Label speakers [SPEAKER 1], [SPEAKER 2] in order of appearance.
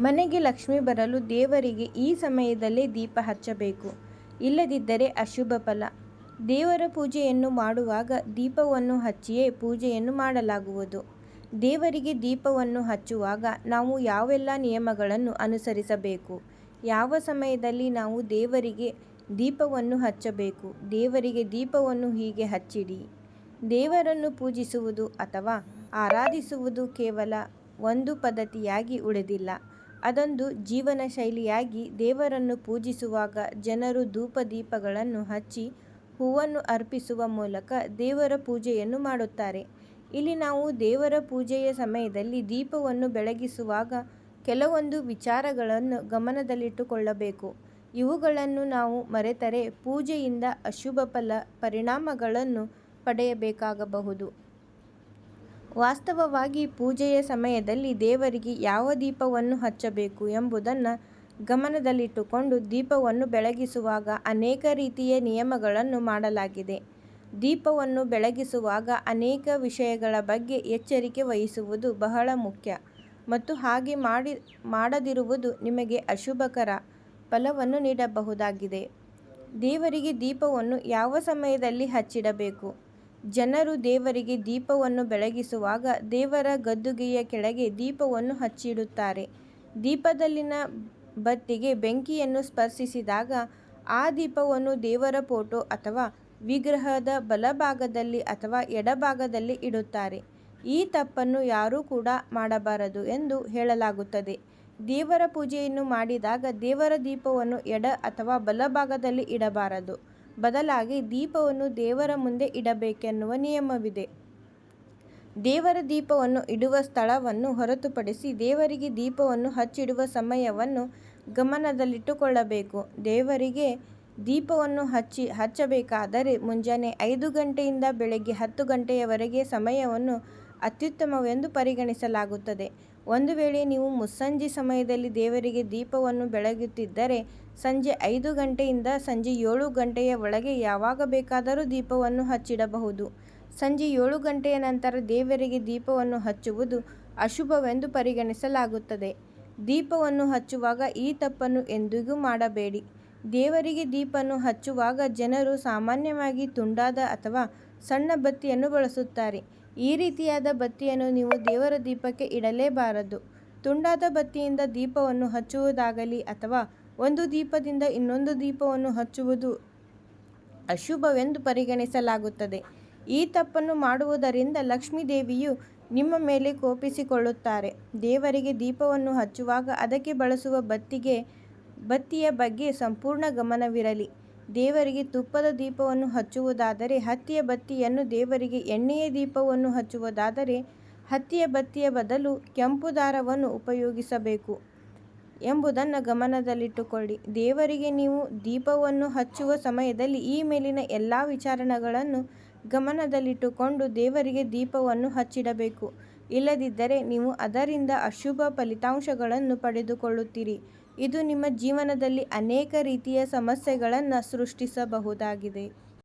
[SPEAKER 1] ಮನೆಗೆ ಲಕ್ಷ್ಮಿ ಬರಲು ದೇವರಿಗೆ ಈ ಸಮಯದಲ್ಲೇ ದೀಪ ಹಚ್ಚಬೇಕು. ಇಲ್ಲದಿದ್ದರೆ ಅಶುಭ ಫಲ. ದೇವರ ಪೂಜೆಯನ್ನು ಮಾಡುವಾಗ ದೀಪವನ್ನು ಹಚ್ಚಿಯೇ ಪೂಜೆಯನ್ನು ಮಾಡಲಾಗುವುದು. ದೇವರಿಗೆ ದೀಪವನ್ನು ಹಚ್ಚುವಾಗ ನಾವು ಯಾವೆಲ್ಲ ನಿಯಮಗಳನ್ನು ಅನುಸರಿಸಬೇಕು? ಯಾವ ಸಮಯದಲ್ಲಿ ನಾವು ದೇವರಿಗೆ ದೀಪವನ್ನು ಹಚ್ಚಬೇಕು? ದೇವರಿಗೆ ದೀಪವನ್ನು ಹೀಗೆ ಹಚ್ಚಿಡಿ. ದೇವರನ್ನು ಪೂಜಿಸುವುದು ಅಥವಾ ಆರಾಧಿಸುವುದು ಕೇವಲ ಒಂದು ಪದ್ಧತಿಯಾಗಿ ಉಳಿದಿಲ್ಲ. ಅದೊಂದು ಜೀವನ ಶೈಲಿಯಾಗಿ ದೇವರನ್ನು ಪೂಜಿಸುವಾಗ ಜನರು ಧೂಪ ದೀಪಗಳನ್ನು ಹಚ್ಚಿ ಹೂವನ್ನು ಅರ್ಪಿಸುವ ಮೂಲಕ ದೇವರ ಪೂಜೆಯನ್ನು ಮಾಡುತ್ತಾರೆ. ಇಲ್ಲಿ ನಾವು ದೇವರ ಪೂಜೆಯ ಸಮಯದಲ್ಲಿ ದೀಪವನ್ನು ಬೆಳಗಿಸುವಾಗ ಕೆಲವೊಂದು ವಿಚಾರಗಳನ್ನು ಗಮನದಲ್ಲಿಟ್ಟುಕೊಳ್ಳಬೇಕು. ಇವುಗಳನ್ನು ನಾವು ಮರೆತರೆ ಪೂಜೆಯಿಂದ ಅಶುಭ ಫಲ, ಪರಿಣಾಮಗಳನ್ನು ಪಡೆಯಬೇಕಾಗಬಹುದು. ವಾಸ್ತವವಾಗಿ ಪೂಜೆಯ ಸಮಯದಲ್ಲಿ ದೇವರಿಗೆ ಯಾವ ದೀಪವನ್ನು ಹಚ್ಚಬೇಕು ಎಂಬುದನ್ನು ಗಮನದಲ್ಲಿಟ್ಟುಕೊಂಡು ದೀಪವನ್ನು ಬೆಳಗಿಸುವಾಗ ಅನೇಕ ರೀತಿಯ ನಿಯಮಗಳನ್ನು ಮಾಡಲಾಗಿದೆ. ದೀಪವನ್ನು ಬೆಳಗಿಸುವಾಗ ಅನೇಕ ವಿಷಯಗಳ ಬಗ್ಗೆ ಎಚ್ಚರಿಕೆ ವಹಿಸುವುದು ಬಹಳ ಮುಖ್ಯ ಮತ್ತು ಹಾಗೆ ಮಾಡಿ, ಮಾಡದಿರುವುದು ನಿಮಗೆ ಅಶುಭಕರ ಫಲವನ್ನು ನೀಡಬಹುದಾಗಿದೆ. ದೇವರಿಗೆ ದೀಪವನ್ನು ಯಾವ ಸಮಯದಲ್ಲಿ ಹಚ್ಚಿಡಬೇಕು? ಜನರು ದೇವರಿಗೆ ದೀಪವನ್ನು ಬೆಳಗಿಸುವಾಗ ದೇವರ ಗದ್ದುಗೆಯ ಕೆಳಗೆ ದೀಪವನ್ನು ಹಚ್ಚಿಡುತ್ತಾರೆ. ದೀಪದಲ್ಲಿನ ಬತ್ತಿಗೆ ಬೆಂಕಿಯನ್ನು ಸ್ಪರ್ಶಿಸಿದಾಗ ಆ ದೀಪವನ್ನು ದೇವರ ಫೋಟೋ ಅಥವಾ ವಿಗ್ರಹದ ಬಲಭಾಗದಲ್ಲಿ ಅಥವಾ ಎಡಭಾಗದಲ್ಲಿ ಇಡುತ್ತಾರೆ. ಈ ತಪ್ಪನ್ನು ಯಾರೂ ಕೂಡ ಮಾಡಬಾರದು ಎಂದು ಹೇಳಲಾಗುತ್ತದೆ. ದೇವರ ಪೂಜೆಯನ್ನು ಮಾಡಿದಾಗ ದೇವರ ದೀಪವನ್ನು ಎಡ ಅಥವಾ ಬಲಭಾಗದಲ್ಲಿ ಇಡಬಾರದು. ಬದಲಾಗಿ ದೀಪವನ್ನು ದೇವರ ಮುಂದೆ ಇಡಬೇಕೆನ್ನುವ ನಿಯಮವಿದೆ. ದೇವರ ದೀಪವನ್ನು ಇಡುವ ಸ್ಥಳವನ್ನು ಹೊರತುಪಡಿಸಿ ದೇವರಿಗೆ ದೀಪವನ್ನು ಹಚ್ಚಿಡುವ ಸಮಯವನ್ನು ಗಮನದಲ್ಲಿಟ್ಟುಕೊಳ್ಳಬೇಕು. ದೇವರಿಗೆ ದೀಪವನ್ನು ಹಚ್ಚಿ, ಹಚ್ಚಬೇಕಾದರೆ ಮುಂಜಾನೆ ಐದು ಗಂಟೆಯಿಂದ ಬೆಳಗ್ಗೆ ಹತ್ತು ಗಂಟೆಯವರೆಗೆ ಸಮಯವನ್ನು ಅತ್ಯುತ್ತಮವೆಂದು ಪರಿಗಣಿಸಲಾಗುತ್ತದೆ. ಒಂದು ವೇಳೆ ನೀವು ಮುಸ್ಸಂಜೆ ಸಮಯದಲ್ಲಿ ದೇವರಿಗೆ ದೀಪವನ್ನು ಬೆಳಗುತ್ತಿದ್ದರೆ ಸಂಜೆ ಐದು ಗಂಟೆಯಿಂದ ಸಂಜೆ ಏಳು ಗಂಟೆಯ ಒಳಗೆ ಯಾವಾಗ ಬೇಕಾದರೂ ದೀಪವನ್ನು ಹಚ್ಚಿಡಬಹುದು. ಸಂಜೆ ಏಳು ಗಂಟೆಯ ನಂತರ ದೇವರಿಗೆ ದೀಪವನ್ನು ಹಚ್ಚುವುದು ಅಶುಭವೆಂದು ಪರಿಗಣಿಸಲಾಗುತ್ತದೆ. ದೀಪವನ್ನು ಹಚ್ಚುವಾಗ ಈ ತಪ್ಪನ್ನು ಎಂದಿಗೂ ಮಾಡಬೇಡಿ. ದೇವರಿಗೆ ದೀಪವನ್ನು ಹಚ್ಚುವಾಗ ಜನರು ಸಾಮಾನ್ಯವಾಗಿ ತುಂಡಾದ ಅಥವಾ ಸಣ್ಣ ಬತ್ತಿಯನ್ನು ಬಳಸುತ್ತಾರೆ. ಈ ರೀತಿಯಾದ ಬತ್ತಿಯನ್ನು ನೀವು ದೇವರ ದೀಪಕ್ಕೆ ಇಡಲೇಬಾರದು. ತುಂಡಾದ ಬತ್ತಿಯಿಂದ ದೀಪವನ್ನು ಹಚ್ಚುವುದಾಗಲಿ ಅಥವಾ ಒಂದು ದೀಪದಿಂದ ಇನ್ನೊಂದು ದೀಪವನ್ನು ಹಚ್ಚುವುದು ಅಶುಭವೆಂದು ಪರಿಗಣಿಸಲಾಗುತ್ತದೆ. ಈ ತಪ್ಪನ್ನು ಮಾಡುವುದರಿಂದ ಲಕ್ಷ್ಮೀ ದೇವಿಯು ನಿಮ್ಮ ಮೇಲೆ ಕೋಪಿಸಿಕೊಳ್ಳುತ್ತಾರೆ. ದೇವರಿಗೆ ದೀಪವನ್ನು ಹಚ್ಚುವಾಗ ಅದಕ್ಕೆ ಬಳಸುವ ಬತ್ತಿಗೆ, ಬತ್ತಿಯ ಬಗ್ಗೆ ಸಂಪೂರ್ಣ ಗಮನವಿರಲಿ. ದೇವರಿಗೆ ತುಪ್ಪದ ದೀಪವನ್ನು ಹಚ್ಚುವುದಾದರೆ ಹತ್ತಿಯ ಬತ್ತಿಯನ್ನು ದೇವರಿಗೆ ಎಣ್ಣೆಯ ದೀಪವನ್ನು ಹಚ್ಚುವುದಾದರೆ ಹತ್ತಿಯ ಬತ್ತಿಯ ಬದಲು ಕೆಂಪು ದಾರವನ್ನು ಉಪಯೋಗಿಸಬೇಕು ಎಂಬುದನ್ನು ಗಮನದಲ್ಲಿಟ್ಟುಕೊಳ್ಳಿ. ದೇವರಿಗೆ ನೀವು ದೀಪವನ್ನು ಹಚ್ಚುವ ಸಮಯದಲ್ಲಿ ಈ ಮೇಲಿನ ಎಲ್ಲ ವಿಚಾರಣೆಗಳನ್ನು ಗಮನದಲ್ಲಿಟ್ಟುಕೊಂಡು ದೇವರಿಗೆ ದೀಪವನ್ನು ಹಚ್ಚಿಡಬೇಕು. ಇಲ್ಲದಿದ್ದರೆ ನೀವು ಅದರಿಂದ ಅಶುಭ ಫಲಿತಾಂಶಗಳನ್ನು ಪಡೆದುಕೊಳ್ಳುತ್ತೀರಿ. ಇದು ನಿಮ್ಮ ಜೀವನದಲ್ಲಿ ಅನೇಕ ರೀತಿಯ ಸಮಸ್ಯೆಗಳನ್ನು ಸೃಷ್ಟಿಸಬಹುದಾಗಿದೆ.